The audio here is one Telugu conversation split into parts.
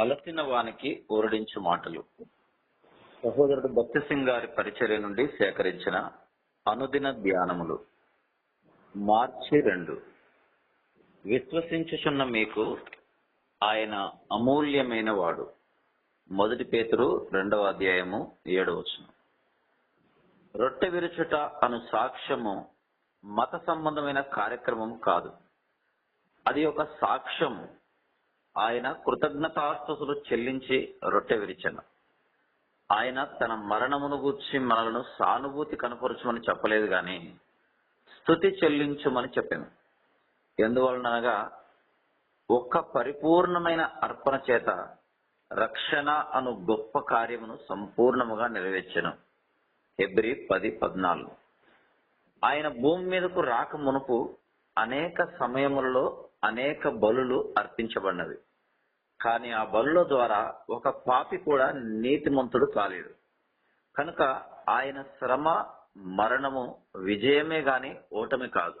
అలసిన వానికి ఊరడించు మాటలు. సహోదరుడు భక్తి సింగ్ గారి పరిచర్య నుండి సేకరించిన అనుదిన ధ్యానములు. మార్చి రెండు. విశ్వసించుచున్న మీకు ఆయన అమూల్యమైన వాడు. మొదటి పేతురు రెండవ అధ్యాయము ఏడవ వచనం. రొట్టె విరుచుట అను సాక్ష్యము మత సంబంధమైన కార్యక్రమం కాదు. అది ఒక సాక్ష్యం ఆయన కృతజ్ఞతాస్తుతులు చెల్లించి రొట్టె విరిచను. ఆయన తన మరణమును గూర్చి మనలను సానుభూతి కనపరచమని చెప్పలేదు గాని స్థుతి చెల్లించమని చెప్పాను. ఎందువలనగా ఒక్క పరిపూర్ణమైన అర్పణ చేత రక్షణ అను గొప్ప కార్యమును సంపూర్ణముగా నెరవేర్చను. ఫిబ్రి పది పద్నాలుగు. ఆయన భూమి మీదకు రాక మునుపు అనేక సమయములలో అనేక బలులు అర్పించబడినవి. కానీ ఆ బలుల ద్వారా ఒక పాపి కూడా నీతిమంతుడు కాలేడు. కనుక ఆయన శ్రమ మరణము విజయమే గాని ఓటమి కాదు.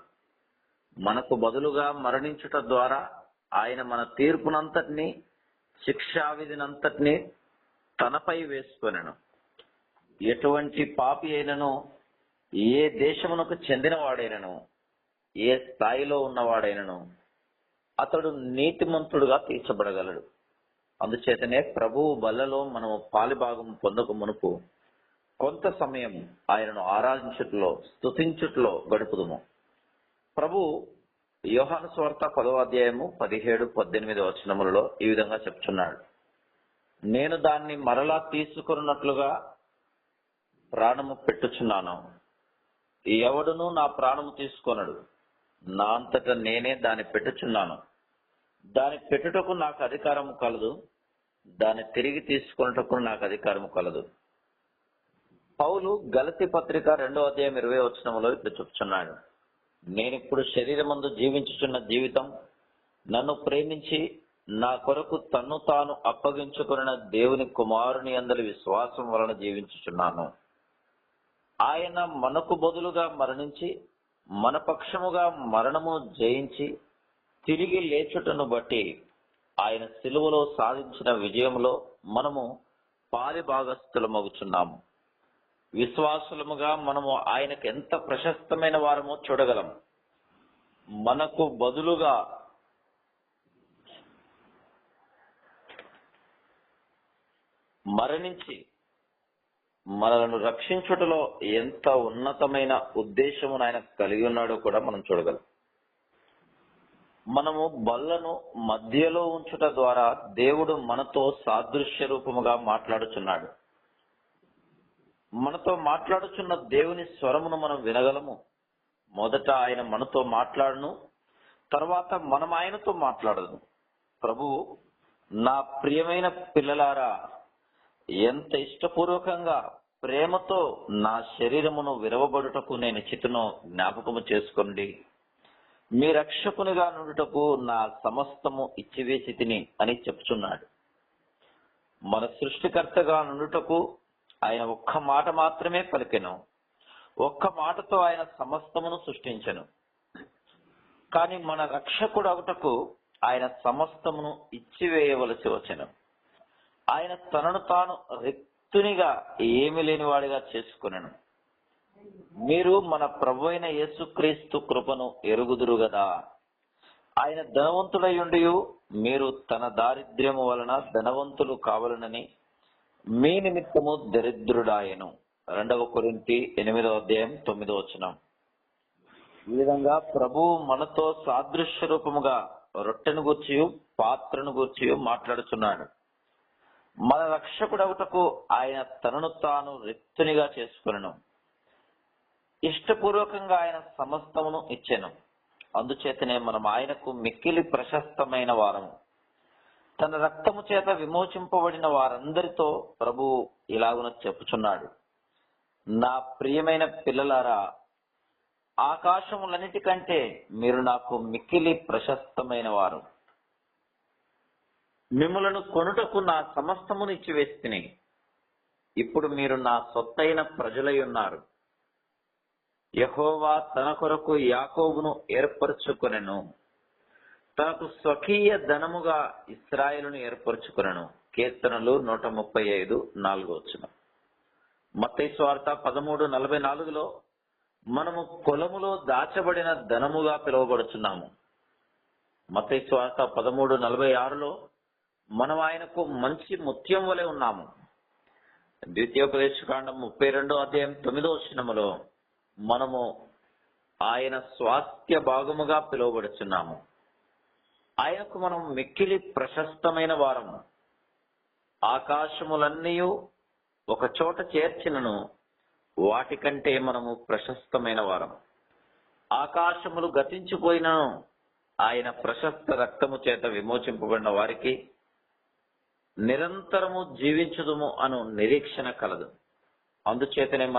మనకు బదులుగా మరణించుట ద్వారా ఆయన మన తీర్పునంతటిని శిక్షావిధినంతటినీ తనపై వేసుకొనెను. ఎటువంటి పాపి అయినను ఏ దేశమునకు చెందినవాడైనను ఏ స్థాయిలో ఉన్నవాడైనను అతడు నీతిమంతుడుగా తీర్చబడగలడు. అందుచేతనే ప్రభువు బలలో మనము పాలిభాగం పొందక మునుపు కొంత సమయం ఆయనను ఆరాధించుట్లో స్తుతించుట్లో గడుపుదుము. ప్రభు యోహాను స్వార్త పదవ అధ్యాయము పదిహేడు పద్దెనిమిది వచనములలో ఈ విధంగా చెప్తున్నాడు. నేను దాన్ని మరలా తీసుకున్నట్లుగా ప్రాణము పెట్టుచున్నాను. ఎవడును నా ప్రాణము తీసుకొనడు. నా అంతటా నేనే దాన్ని పెట్టుచున్నాను. దాని పెట్టుటకు నాకు అధికారం కలదు. దాన్ని తిరిగి తీసుకున్నటకు నాకు అధికారము కలదు. పౌలు గలతి పత్రిక రెండో అధ్యాయం ఇరవై వచనంలో ఇప్పుడు చెప్తున్నాడు. నేనిప్పుడు శరీరమందు జీవించుచున్న జీవితం నన్ను ప్రేమించి నా కొరకు తన్ను తాను అప్పగించుకున్న దేవుని కుమారుని అందరి విశ్వాసం వలన జీవించుచున్నాను. ఆయన మనకు బదులుగా మరణించి మన పక్షముగా మరణము జయించి తిరిగి లేచుటను బట్టి ఆయన సిలువలో సాధించిన విజయంలో మనము పాలిభాగస్థులమగుచున్నాము విశ్వాసులముగా మనము ఆయనకు ఎంత ప్రశస్తమైన వారమో చూడగలం. మనకు బదులుగా మరణించి మనలను రక్షించుటలో ఎంత ఉన్నతమైన ఉద్దేశమును ఆయన కలిగి ఉన్నాడో కూడా మనం చూడగలం. మనము బల్లను మధ్యలో ఉంచుట ద్వారా దేవుడు మనతో సాదృశ్య రూపముగా మాట్లాడుచున్నాడు. మనతో మాట్లాడుచున్న దేవుని స్వరమును మనం వినగలము. మొదట ఆయన మనతో మాట్లాడును తర్వాత మనం ఆయనతో మాట్లాడదు ప్రభు నా ప్రియమైన పిల్లలారా ఎంత ఇష్టపూర్వకంగా ప్రేమతో నా శరీరమును విరవబడుటకు నేను చితును జ్ఞాపకము చేసుకోండి. మీ రక్షకునిగా నుండుటకు నా సమస్తము ఇచ్చివేసి తిని అని చెప్తున్నాడు. మన సృష్టికర్తగా నుండుటకు ఆయన ఒక్క మాట మాత్రమే పలికెను. ఒక్క మాటతో ఆయన సమస్తమును సృష్టించను. కానీ మన రక్షకుడు అవుటకు ఆయన సమస్తమును ఇచ్చివేయవలసి వచ్చెను. ఆయన తనను తాను రిక్తునిగా ఏమి లేనివాడిగా చేసుకునను. మీరు మన ప్రభు అయిన యేసుక్రీస్తు కృపను ఎరుగుదురు గదా. ఆయన ధనవంతుడై ఉండి మీరు తన దారిద్ర్యము వలన ధనవంతులు కావాలనని మీ నిమిత్తము దరిద్రుడాయను. రెండవ కొరింతి ఎనిమిదవ అధ్యాయం తొమ్మిదవ వచనం. ఈ విధంగా ప్రభు మనతో సాదృశ్య రూపముగా రొట్టెను గూర్చి పాత్రను గూర్చి మాట్లాడుతున్నాడు మన రక్షకుడవుటకు ఆయన తనను తాను రిక్తునిగా చేసుకున్నాను ఇష్టపూర్వకంగా ఆయన సమస్తమును ఇచ్చెను. అందుచేతనే మనం ఆయనకు మిక్కిలి ప్రశస్తమైన వారము. తన రక్తము చేత విమోచింపబడిన వారందరితో ప్రభువు ఇలాగున చెప్పుచున్నాడు. నా ప్రియమైన పిల్లలారా ఆకాశములన్నిటికంటే మీరు నాకు మిక్కిలి ప్రశస్తమైన వారు. మిమ్మలను కొనుటకు నా సమస్తమును ఇచ్చివేస్తుని. ఇప్పుడు మీరు నా సొత్తైన ప్రజలై ఉన్నారు. యహోవా తన కొరకు యాకోబును ఏర్పరచుకొనెను. తనకు స్వకీయ ధనముగా ఇస్రాయేలును ఏర్పరచుకొనెను. కీర్తనలు నూట ముప్పై ఐదు నాలుగు వచ్చిన మత్తయి స్వార్త పదమూడు నలభై నాలుగులో మనము పొలములో దాచబడిన ధనముగా పిలువబడుచున్నాము. మత్తయి స్వార్త పదమూడు నలభై ఆరులో మనం ఆయనకు మంచి ముత్యం వలె ఉన్నాము. ద్వితీయోపదేశకాండం ముప్పై రెండో అధ్యాయం తొమ్మిదో వచనములో మనము ఆయన స్వాస్థ్య భాగముగా పిలువబడుచున్నాము. ఆయనకు మనం మిక్కిలి ప్రశస్తమైన వారము. ఆకాశములన్నీ ఒక చోట చేర్చినను వాటికంటే మనము ప్రశస్తమైన వారం ఆకాశములు గతించిపోయినను ఆయన ప్రశస్త రక్తము చేత విమోచింపబడిన వారికి నిరంతరము జీవించుదుము అను నిరీక్షణ కలదు. అందుచేతనే మనం